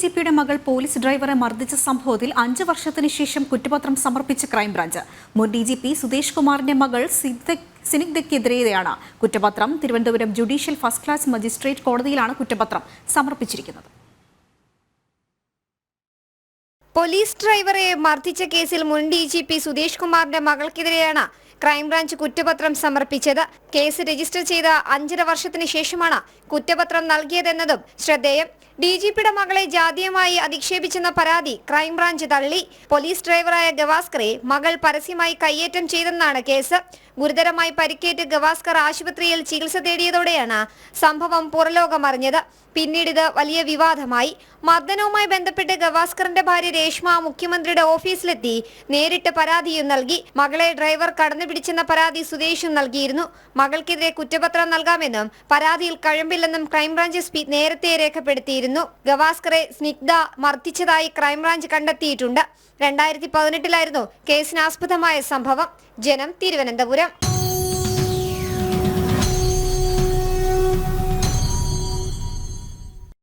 G പിയുടെ മകൾ police ഡ്രൈവറെ മർദ്ദിച്ച സംഭവത്തിൽ അഞ്ച് വർഷത്തിന് ശേഷം കുറ്റപത്രം സമർപ്പിച്ച ക്രൈംബ്രാഞ്ച്. മുൻ ഡി ജി പി സുദേശ് കുമാറിന്റെ മകൾ സിനിഗ്ധയ്ക്കെതിരെയാണ് കുറ്റപത്രം. Thiruvananthapuram judicial first class magistrate കോടതിയിലാണ് കുറ്റപത്രം സമർപ്പിച്ചിരിക്കുന്നത്. പോലീസ് ഡ്രൈവറെ മർദ്ദിച്ച കേസിൽ മുൻ ഡി ജി പി സുധീഷ് കുമാറിന്റെ മകൾക്കെതിരെയാണ് ക്രൈംബ്രാഞ്ച് കുറ്റപത്രം സമർപ്പിച്ചത്. കേസ് രജിസ്റ്റർ ചെയ്ത അഞ്ചര വർഷത്തിന് ശേഷമാണ് കുറ്റപത്രം നൽകിയതെന്നതും ശ്രദ്ധേയം. ഡി ജി പിയുടെ മകളെ ജാതീയമായി അധിക്ഷേപിച്ചെന്ന പരാതി ക്രൈംബ്രാഞ്ച് തള്ളി. പോലീസ് ഡ്രൈവറായ ഗവാസ്കറെ മകൾ പരസ്യമായി കയ്യേറ്റം ചെയ്തെന്നാണ് കേസ്. ഗുരുതരമായി പരിക്കേറ്റ് ഗവാസ്കർ ആശുപത്രിയിൽ ചികിത്സ തേടിയതോടെയാണ് സംഭവം പുറലോകമറിഞ്ഞത്. പിന്നീട് ഇത് വലിയ വിവാദമായി. മർദ്ദനവുമായി ബന്ധപ്പെട്ട് ഗവാസ്കറിന്റെ ഭാര്യ രേഷ്മ മുഖ്യമന്ത്രിയുടെ ഓഫീസിലെത്തി നേരിട്ട് പരാതിയും നൽകി. മകളെ ഡ്രൈവർ കടന്നുപിടിച്ചെന്ന പരാതി സുദേശും നൽകിയിരുന്നു. മകൾക്കെതിരെ കുറ്റപത്രം നൽകാമെന്നും പരാതിയിൽ കഴമ്പില്ലെന്നും ക്രൈംബ്രാഞ്ച് എസ് പി നേരത്തെ രേഖപ്പെടുത്തിയിരുന്നു. ഗവാസ്കറെ സ്നിഗ്ധ മർദ്ദിച്ചതായി ക്രൈംബ്രാഞ്ച് കണ്ടെത്തിയിട്ടുണ്ട്. രണ്ടായിരത്തി പതിനെട്ടിലായിരുന്നു കേസിനാസ്പദമായ സംഭവം. ജനം തിരുവനന്തപുരം. 亮。